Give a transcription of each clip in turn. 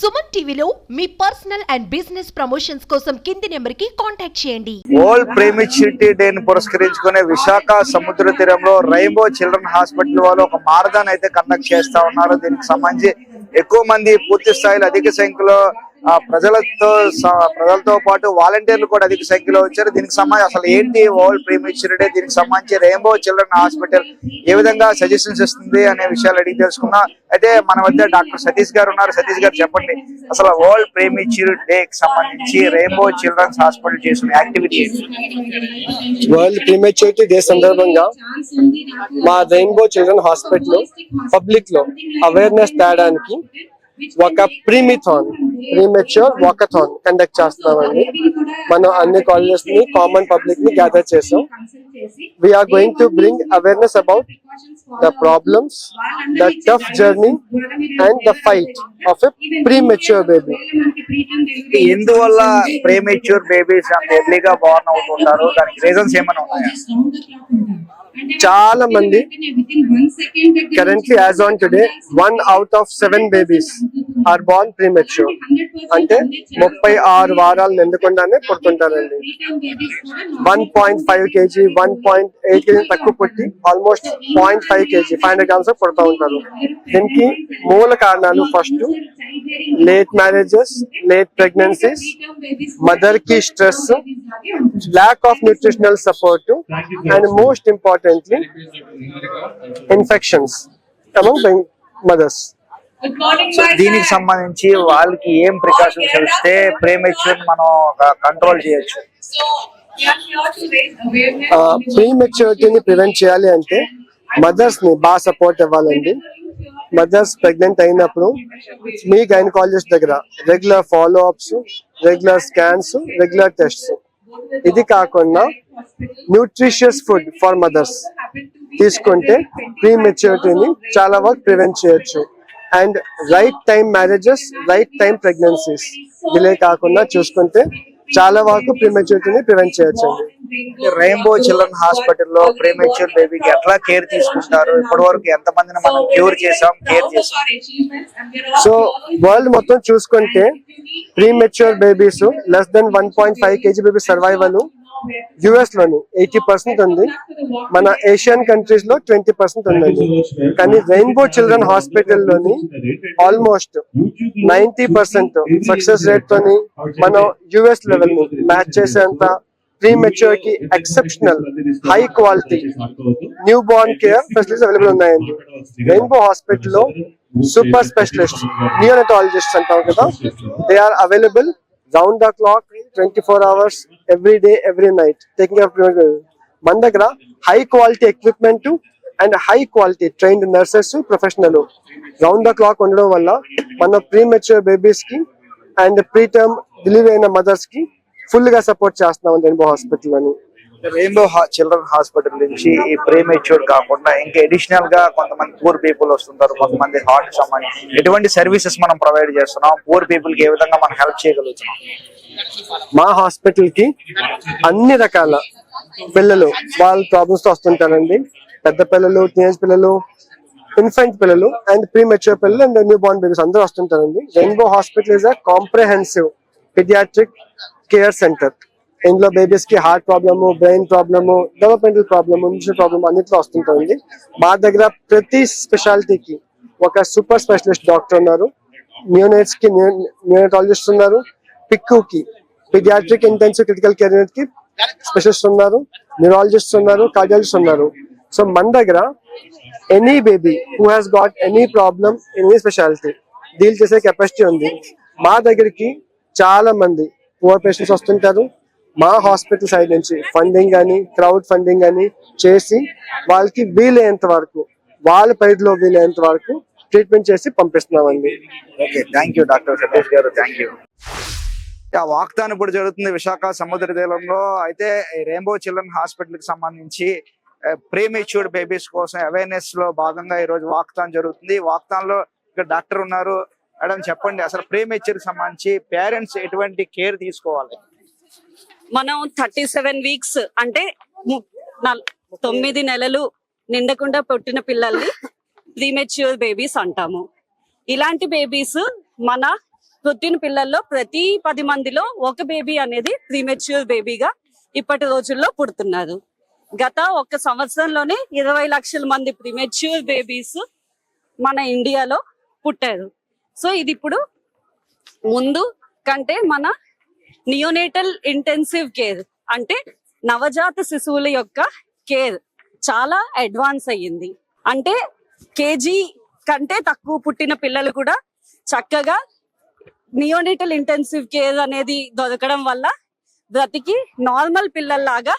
సుమన్ టీవీలో మీ personal and business promotions కోసం కింది నెంబర్కి కాంటాక్ట్ చేయండి. వరల్డ్ ప్రేమిచిటీ డేని పురస్కరించుకునే విశాఖ సముద్ర తీరంలో రైబో చిల్డ్రన్ హాస్పిటల్ వాళ్ళు ఒక మారదాన్ అయితే కండక్ట్ చేస్తా ఉన్నారు. దీనికి సంబంధించి ఎక్కువ మంది పూర్తి స్థాయిలో అధిక సంఖ్యలో ఆ, ప్రజలతో ప్రజలతో పాటు వాలంటీర్లు కూడా అధిక సంఖ్యలో వచ్చారు. దీనికి సంబంధించి అసలు ఏంటి వరల్డ్ ప్రేమిచిటీ డే దీనికి సంబంధించి రెయిన్బో చిల్డ్రన్ హాస్పిటల్ ఏ విధంగా సజెషన్స్ ఇస్తుంది అనే విషయాలు అడిగి తెలుసుకున్నా. అయితే మన వద్ద డాక్టర్ సతీష్ గారు ఉన్నారు. సతీష్ గారు చెప్పండి అసలు వరల్డ్ ప్రేమిచిటీ డే కి సంబంధించి రెయిన్బో చిల్డ్రన్స్ హాస్పిటల్ చేసిన యాక్టివిటీ వరల్డ్ ప్రీమెచ్యూరిటీ డే సందర్భంగా మా రెయిన్బో చిల్డ్రన్ హాస్పిటల్ పబ్లిక్లో అవేర్నెస్ తేడానికి ఒక ప్రీమిథాన్ ప్రీమెచ్యూర్ వాకథాన్ కండక్ట్ చేస్తామండి మనం అన్ని కాలేజెస్ని కామన్ పబ్లిక్ని గ్యాదర్ చేసాం. We are going to bring awareness about the problems the tough journey and the fight of a premature baby ఎందువల్ల ప్రేమెచ్యూర్ బేబీస్ అంత ఎర్లీగా బోర్న్ అవుతుంటారు? దానికి రీజన్స్ ఏమైనా ఉన్నాయా? చాలా మంది currently as on today one out of seven babies are born premature అంటే ముప్పై ఆరు వారాలు నిండకుండానే పుడుతుంటారండి. One point five KG one point eight KG తక్కువ పుట్టి almost point five KG five hundred grams పుడతా ఉంటారు. దీనికి మూల కారణాలు first late marriages late pregnancies మదర్కి stress lack of nutritional support and most importantly infections among the mothers. So దీనికి సంబంధించి వాళ్ళకి ఏం ప్రికాషన్స్ ఇస్తే ప్రేమెచ్యూర్ మనం కంట్రోల్ చేయొచ్చు. ప్రీ మెచ్యూరిటీని ప్రివెంట్ చేయాలి అంటే మదర్స్ని బాగా సపోర్ట్ ఇవ్వాలండి. మదర్స్ ప్రెగ్నెంట్ అయినప్పుడు మీ గైనకాలజిస్ట్ దగ్గర regular follow ups regular scans regular tests ఇది కాకుండా న్యూట్రిషియస్ ఫుడ్ ఫర్ మదర్స్ తీసుకుంటే ప్రీ మెచ్యూరిటీని చాలా వరకు ప్రివెంట్ చేయొచ్చు. And right time marriages right time pregnancies delay కాకుండా చూసుకుంటే చాలా వరకు ప్రీ మెచ్యూరిటీని ప్రివెంట్ చేయొచ్చు రెయిన్బో చిల్డ్రన్ హాస్పిటల్లో ప్రేమెచ్యూర్ బేబీకి ఎట్లా కేర్ తీసుకుంటారు? ఇప్పటి వరకు ఎంత మందిని మనం క్యూర్ చేసాం కేర్ చేసాం సో వరల్డ్ మొత్తం చూసుకుంటే premature babies less than one point five KG baby survival యుఎస్లోని eighty percent ఉంది. మన ఏషియన్ కంట్రీస్లో ట్వంటీ పర్సెంట్ ఉందండి. కానీ rainbow children హాస్పిటల్లోని almost ninety percent success rate తోని మనం యుఎస్ లెవెల్ని మ్యాచ్ చేసేంత ప్రీ మెచ్యూర్కి exceptional high quality new born care facilities available ఉన్నాయండి. రెయిన్బో హాస్పిటల్లో సూపర్ స్పెషలిస్ట్ నియోనటాలజిస్ట్ అంటాం కదా they are available round the clock twenty four hours every day every night taking మన దగ్గర high quality equipment and high quality trained nurses professional round the clock ఉండడం వల్ల మన premature బేబీస్కి and preterm delivery అయిన మదర్స్కి ఫుల్గా support చేస్తున్నాం రెయిన్బో హాస్పిటల్ అని. రెయిన్బో చిల్డ్రన్ హాస్పిటల్ నుంచి ఈ ప్రీమెచ్యూర్ కాకుండా ఇంకా అడిషనల్గా కొంతమంది పూర్ పీపుల్ వస్తుంటారు కొంతమంది హార్ట్ సంబంధించి. ఎటువంటి సర్వీసెస్ మనం ప్రొవైడ్ చేస్తున్నాం? పూర్ పీపుల్కి ఏ విధంగా మనం హెల్ప్ చేయగలుగుతున్నాం? మా హాస్పిటల్కి అన్ని రకాల పిల్లలు వాళ్ళ ప్రాబ్లమ్స్తో వస్తుంటారండి. పెద్ద పిల్లలు టీనేజ్ పిల్లలు ఇన్ఫెంట్ పిల్లలు అండ్ ప్రీ మెచ్యూర్ పిల్లలు అండ్ న్యూ బార్న్ బేబీస్ అందరూ వస్తుంటారండి. Rainbow hospital is a comprehensive paediatric care centre ఇందులో బేబీస్కి heart problem brain problem developmental problem nutrition problem అన్నిట్లో వస్తుంటుంది. మా దగ్గర ప్రతి స్పెషాలిటీకి ఒక సూపర్ స్పెషలిస్ట్ డాక్టర్ ఉన్నారు. న్యూనైట్స్కి న్యూనటాలజిస్ట్ ఉన్నారు. పిక్కు కి పిడియాట్రిక్ ఇంటెన్సివ్ క్రిటికల్ కేర్ యూనిట్కి స్పెషలిస్ట్ ఉన్నారు. న్యూరాలజిస్ట్ ఉన్నారు కార్డియాలజిస్ట్ ఉన్నారు. సో మన దగ్గర any baby who has got any problem any speciality deal చేసే కెపాసిటీ ఉంది. మా దగ్గరికి చాలా మంది పువర్ పేషెంట్స్ వస్తుంటారు. మా హాస్పిటల్ సైడ్ నుంచి ఫండింగ్ కానీ క్రౌడ్ ఫండింగ్ కానీ చేసి వాళ్ళకి వీలైనంత వరకు వాళ్ళ పరిధిలో వీలైనంత వరకు ట్రీట్మెంట్ చేసి పంపిస్తున్నామండి. Okay thank you doctor Satish గారు థ్యాంక్ యూ వాగ్దానం ఇప్పుడు జరుగుతుంది విశాఖ సముద్ర తీరంలో. అయితే రెయిన్బో చిల్డ్రన్ హాస్పిటల్కి సంబంధించి eh, ప్రీమెచ్యూర్డ్ బేబీస్ కోసం అవేర్నెస్లో భాగంగా ఈ రోజు వాక్తాన్ జరుగుతుంది. వాక్తాన్లో ఇక్కడ డాక్టర్ ఉన్నారు. మేడం చెప్పండి అసలు ప్రీమెచ్యూర్కి సంబంధించి పేరెంట్స్ ఎటువంటి కేర్ తీసుకోవాలి? మనం థర్టీ సెవెన్ వీక్స్ అంటే తొమ్మిది నెలలు నిండకుండా పుట్టిన పిల్లల్ని ప్రీమెచ్యూర్ బేబీస్ అంటాము. ఇలాంటి బేబీస్ మన పుట్టిన పిల్లల్లో ప్రతి పది మందిలో ఒక బేబీ అనేది ప్రీమెచ్యూర్ బేబీగా ఇప్పటి రోజుల్లో పుడుతున్నారు. గత ఒక సంవత్సరంలోనే ఇరవై లక్షల మంది ప్రీమెచ్యూర్ బేబీస్ మన ఇండియాలో పుట్టారు. సో ఇది ఇప్పుడు ముందు కంటే మన నియోనేటల్ ఇంటెన్సివ్ కేర్ అంటే నవజాత శిశువుల యొక్క కేర్ చాలా అడ్వాన్స్ అయ్యింది. అంటే కేజీ కంటే తక్కువ పుట్టిన పిల్లలు కూడా చక్కగా నియోనేటల్ ఇంటెన్సివ్ కేర్ అనేది దొరకడం వల్ల బ్రతికి నార్మల్ పిల్లల్లాగా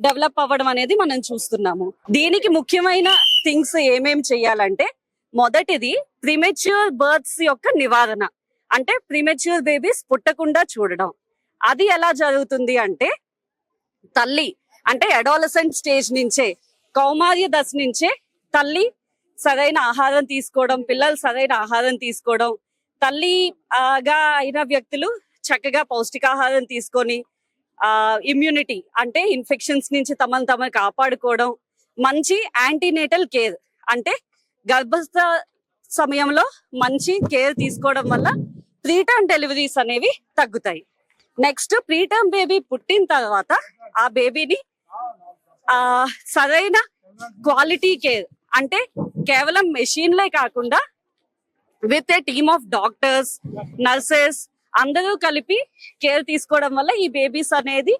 డెవలప్ అవ్వడం అనేది మనం చూస్తున్నాము. దీనికి ముఖ్యమైన థింగ్స్ ఏమేమి చేయాలంటే మొదటిది ప్రిమెచ్యూర్ బర్త్స్ యొక్క నివారణ. అంటే ప్రిమెచ్యూర్ బేబీస్ పుట్టకుండా చూడడం. అది ఎలా జరుగుతుంది అంటే తల్లి అంటే అడాలసెంట్ స్టేజ్ నుంచే కౌమార్య దశ నుంచే తల్లి సరైన ఆహారం తీసుకోవడం పిల్లలు సరైన ఆహారం తీసుకోవడం తల్లిగా అయిన వ్యక్తులు చక్కగా పౌష్టికాహారం తీసుకొని ఆ ఇమ్యూనిటీ అంటే ఇన్ఫెక్షన్స్ నుంచి తమను తమను కాపాడుకోవడం మంచి యాంటీనేటల్ కేర్ అంటే గర్భస్థ సమయంలో మంచి కేర్ తీసుకోవడం వల్ల ప్రీటర్మ్ డెలివరీస్ అనేవి తగ్గుతాయి. నెక్స్ట్ ప్రీటర్మ్ బేబీ పుట్టిన తర్వాత ఆ బేబీని ఆ సరైన క్వాలిటీ కేర్ అంటే కేవలం మెషిన్లే కాకుండా with a team of doctors nurses అందరూ కలిపి కేర్ తీసుకోవడం వల్ల ఈ బేబీస్ అనేది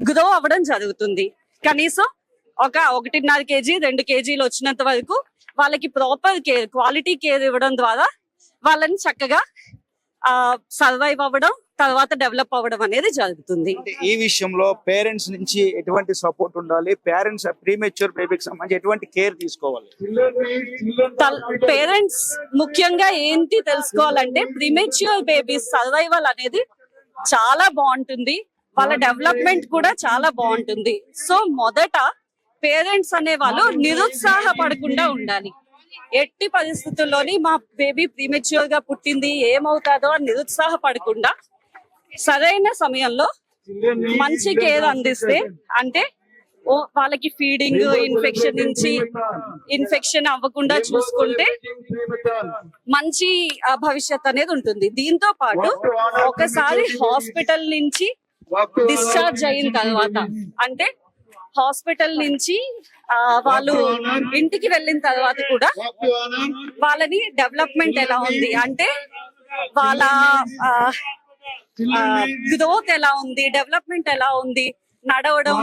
గ్రో అవ్వడం జరుగుతుంది. కనీసం ఒక ఒకటిన్నర కేజీ రెండు కేజీలు వచ్చినంత వరకు వాళ్ళకి ప్రాపర్ కేర్ క్వాలిటీ కేర్ ఇవ్వడం ద్వారా వాళ్ళని చక్కగా సర్వైవ్ అవ్వడం తర్వాత డెవలప్ అవ్వడం అనేది జరుగుతుంది. ఈ విషయంలో పేరెంట్స్ నుంచి ఎటువంటి సపోర్ట్ ఉండాలి? పేరెంట్స్ ప్రీమెచ్యూర్ బేబీకి సంబంధించి ఎటువంటి కేర్ తీసుకోవాలి? పేరెంట్స్ ముఖ్యంగా ఏంటి తెలుసుకోవాలంటే ప్రిమెచ్యూర్ బేబీస్ సర్వైవల్ అనేది చాలా బాగుంటుంది. వాళ్ళ డెవలప్మెంట్ కూడా చాలా బాగుంటుంది. సో మొదట పేరెంట్స్ అనే వాళ్ళు నిరుత్సాహపడకుండా ఉండాలి. ఎట్టి పరిస్థితుల్లోని మా బేబీ ప్రీమెచ్యూర్గా పుట్టింది ఏమవుతాదో అని నిరుత్సాహపడకుండా సరైన సమయంలో మంచి కేర్ అందిస్తే అంటే వాళ్ళకి ఫీడింగ్ ఇన్ఫెక్షన్ నుంచి ఇన్ఫెక్షన్ అవ్వకుండా చూసుకుంటే మంచి భవిష్యత్ అనేది ఉంటుంది. దీంతో పాటు ఒకసారి హాస్పిటల్ నుంచి డిశ్చార్జ్ అయిన తర్వాత అంటే హాస్పిటల్ నుంచి వాళ్ళు ఇంటికి వెళ్ళిన తర్వాత కూడా వాళ్ళని డెవలప్మెంట్ ఎలా ఉంది? అంటే వాళ్ళ గ్రోత్ ఎలా ఉంది? డెవలప్మెంట్ ఎలా ఉంది? నడవడం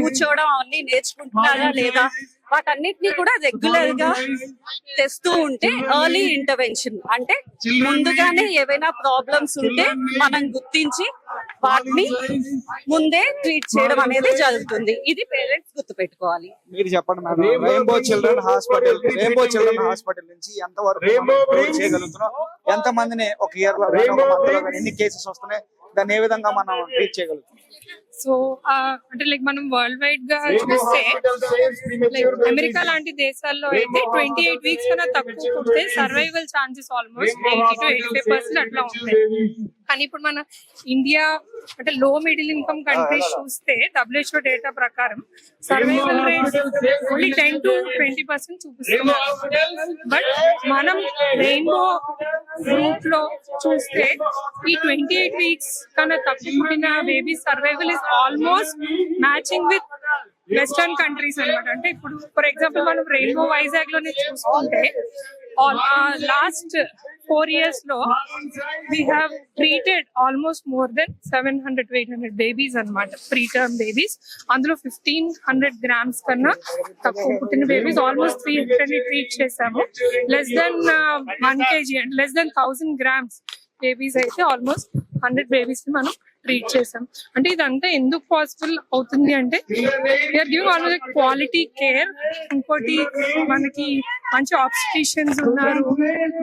కూర్చోవడం అవన్నీ నేర్చుకుంటున్నారా లేదా? వాటన్నిటిని కూడా రెగ్యులర్గా తెస్తూ ఉంటే ఎర్లీ ఇంటర్వెన్షన్ అంటే ముందుగానే ఏవైనా ప్రాబ్లమ్స్ ఉంటే మనం గుర్తించి వాటిని ముందే ట్రీట్ చేయడం అనేది జరుగుతుంది. ఇది పేరెంట్స్ గుర్తుపెట్టుకోవాలి. మీరు చెప్పండి madam. Rainbow children hospital rainbow children hospital నుంచి ఎంత వరకు చేయగలుగుతున్నాం? ఎంత మందిని ఒక ఇయర్లో ఎన్ని కేసెస్ వస్తున్నాయి? దాన్ని ఏ విధంగా మనం ట్రీట్ చేయగలుగుతున్నాం? సో అంటే లైక్ మనం వరల్డ్ వైడ్గా చూస్తే లైక్ అమెరికా లాంటి దేశాల్లో అయితే ట్వంటీ ఎయిట్ వీక్స్ కన్నా తక్కువ పుడితే survival chances almost eighty two eighty five percent అట్లా ఉంటాయి. కానీ ఇప్పుడు మన ఇండియా అంటే లో మిడిల్ ఇన్కమ్ కంట్రీస్ చూస్తే డబ్ల్యూహెచ్ఓ డేటా ప్రకారం survival rate only ten to twenty percent చూపిస్తున్నారు బట్ మనం రెయిన్బో గ్రూప్లో చూస్తే ఈ ట్వంటీ ఎయిట్ వీక్స్ కన్నా తక్కువ పుట్టిన baby survival is almost matching with western countries అన్నమాట. అంటే ఇప్పుడు ఫర్ ఎగ్జాంపుల్ మనం రెయిన్బో వైజాగ్లోనే చూసుకుంటే లాస్ట్ ఫోర్ ఇయర్స్లో we have treated almost more than seven hundred eight hundred babies అనమాట ప్రీ టర్మ్ బేబీస్ అందులో ఫిఫ్టీన్ హండ్రెడ్ గ్రామ్స్ కన్నా తక్కువ పుట్టిన బేబీస్ ఆల్మోస్ట్ త్రీ హండ్రెడ్ని ట్రీట్ చేసాము. Less than one kg and less than thousand grams babies అయితే almost hundred బేబీస్ని మనం ట్రీట్ చేసాం అంటే ఇదంతా ఎందుకు పాసిబుల్ అవుతుంది అంటే we're giving always quality care ఇంకోటి మనకి మంచి ఆబ్స్టిషియన్స్ ఉన్నారు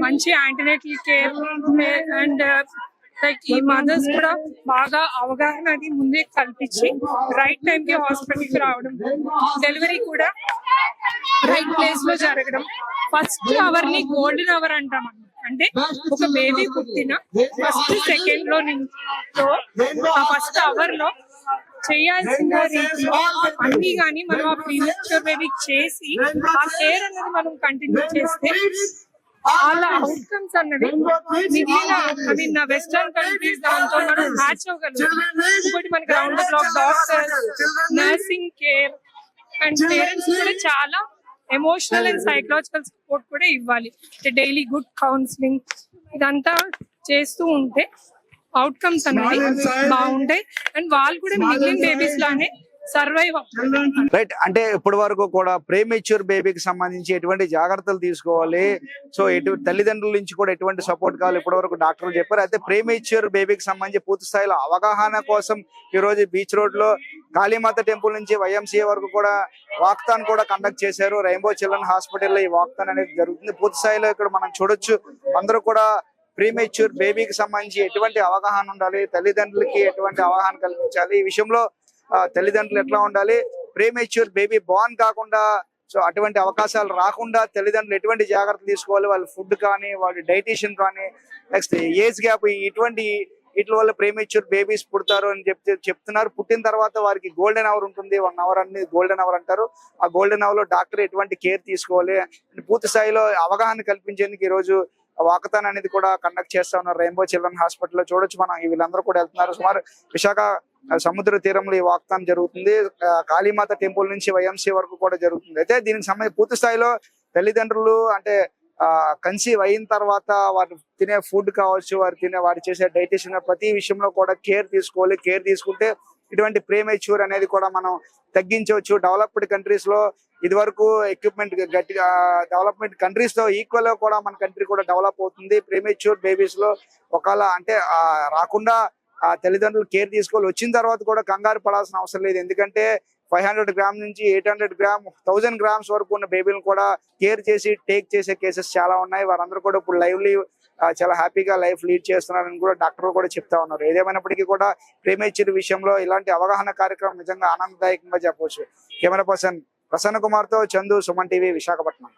మంచి యాంటీనేటల్ కేర్ అండ్ లైక్ ఈ మదర్స్ కూడా బాగా అవగాహన అది ముందే కల్పించి రైట్ టైం కి హాస్పిటల్కి రావడం డెలివరీ కూడా రైట్ ప్లేస్లో జరగడం. ఫస్ట్ అవర్ని గోల్డెన్ అవర్ అంటాం అన్నమాట. అంటే ఒక బేబీ పుట్టిన ఫస్ట్ సెకండ్లో నుంచి ఆ ఫస్ట్ అవర్లో చేయాల్సిన రీతిలో అన్ని గాని మనం ఆ ప్రీమెచ్యూర్ బేబీ చేసి ఆ కేర్ అనేది మనం కంటిన్యూ చేస్తే వాళ్ళ అవుట్కమ్స్ అన్నవి మిగిలిన ఐ మీన్ వెస్టర్న్ కంట్రీస్ దాంతో మనం మ్యాచ్ అవ్వగలుగుతాం ఇంకోటి మనకి round the doctors nursing care and parents కూడా చాలా ఎమోషనల్ అండ్ సైకలాజికల్ సపోర్ట్ కూడా ఇవ్వాలి. డైలీ గుడ్ కౌన్సిలింగ్ ఇదంతా చేస్తూ ఉంటే అవుట్కమ్స్ అనేవి బాగుంటాయి. అండ్ వాళ్ళు కూడా మిగిలిన బేబీస్ లానే సర్వైవ్ రైట్ అంటే ఇప్పటి వరకు కూడా ప్రేమేచ్యూర్ బేబీకి సంబంధించి ఎటువంటి జాగ్రత్తలు తీసుకోవాలి. సో ఎటు తల్లిదండ్రుల నుంచి కూడా ఎటువంటి సపోర్ట్ కావాలి ఇప్పటి వరకు డాక్టర్లు చెప్పారు. అయితే ప్రేమేచ్యూర్ బేబీకి సంబంధించి పూర్తి స్థాయిలో అవగాహన కోసం ఈ రోజు బీచ్ రోడ్లో కాళీమాత టెంపుల్ నుంచి వైఎంసీఏ వరకు కూడా వాక్తాన్ కూడా కండక్ట్ చేశారు. రెయిన్బో చిల్డ్రన్ హాస్పిటల్లో ఈ వాక్తాన్ అనేది జరుగుతుంది. పూర్తి స్థాయిలో ఇక్కడ మనం చూడొచ్చు. అందరూ కూడా ప్రీమెచ్యూర్ బేబీకి సంబంధించి ఎటువంటి అవగాహన ఉండాలి తల్లిదండ్రులకి ఎటువంటి అవగాహన కల్పించాలి. ఈ విషయంలో తల్లిదండ్రులు ఎట్లా ఉండాలి? ప్రేమేచ్యూర్ బేబీ బాన్ కాకుండా సో అటువంటి అవకాశాలు రాకుండా తల్లిదండ్రులు ఎటువంటి జాగ్రత్తలు తీసుకోవాలి? వాళ్ళ ఫుడ్ కానీ వాళ్ళ డైటీషియన్ కానీ నెక్స్ట్ ఏజ్ గ్యాప్ ఇటువంటి వీటి వల్ల ప్రేమిచ్యూర్ బేబీస్ పుడతారు అని చెప్తే చెప్తున్నారు. పుట్టిన తర్వాత వారికి గోల్డెన్ అవర్ ఉంటుంది. వన్ అవర్ అన్ని గోల్డెన్ అవర్ అంటారు. ఆ గోల్డెన్ అవర్లో డాక్టర్ ఎటువంటి కేర్ తీసుకోవాలి? పూర్తి స్థాయిలో అవగాహన కల్పించేందుకు ఈ రోజు వాకతాన్ అనేది కూడా కండక్ట్ చేస్తా ఉన్నారు. రెయిన్బో చిల్డ్రన్ హాస్పిటల్లో చూడొచ్చు మనం. వీళ్ళందరూ కూడా వెళ్తున్నారు. సుమారు విశాఖ సముద్ర తీరంలో ఈ వాక్తాన్ జరుగుతుంది. కాళీమాత టెంపుల్ నుంచి వైఎంసీ వరకు కూడా జరుగుతుంది. అయితే దీనికి సంబంధించి పూర్తి స్థాయిలో తల్లిదండ్రులు అంటే ఆ కన్సీవ్ అయిన తర్వాత వారు తినే ఫుడ్ కావచ్చు వారు తినే వారు చేసే డైటేషన్ ప్రతి విషయంలో కూడా కేర్ తీసుకోవాలి. కేర్ తీసుకుంటే ఇటువంటి ప్రేమేచ్యూర్ అనేది కూడా మనం తగ్గించవచ్చు. డెవలప్డ్ కంట్రీస్లో ఇది వరకు ఎక్విప్మెంట్ గట్టిగా డెవలప్మెంట్ కంట్రీస్తో ఈక్వల్గా కూడా మన కంట్రీ కూడా డెవలప్ అవుతుంది. ప్రేమేచ్యూర్ బేబీస్లో ఒకవేళ అంటే ఆ రాకుండా ఆ తల్లిదండ్రులు కేర్ తీసుకోవాలి. వచ్చిన తర్వాత కూడా కంగారు పడాల్సిన అవసరం లేదు. ఎందుకంటే ఫైవ్ హండ్రెడ్ గ్రామ్ నుంచి eight hundred gram thousand grams వరకు ఉన్న బేబీలను కూడా కేర్ చేసి టేక్ చేసే కేసెస్ చాలా ఉన్నాయి. వారందరూ కూడా ఇప్పుడు లైవ్లీ చాలా హ్యాపీగా లైఫ్ లీడ్ చేస్తున్నారని కూడా డాక్టర్ కూడా చెప్తా ఉన్నారు. ఏదేమైనప్పటికీ కూడా ప్రేమేచ్యూర్ విషయంలో ఇలాంటి అవగాహన కార్యక్రమం నిజంగా ఆనందదాయకంగా చెప్పవచ్చు. కెమెరా పర్సన్ ప్రసన్న కుమార్తో చందు సుమన్ టీవీ విశాఖపట్నం.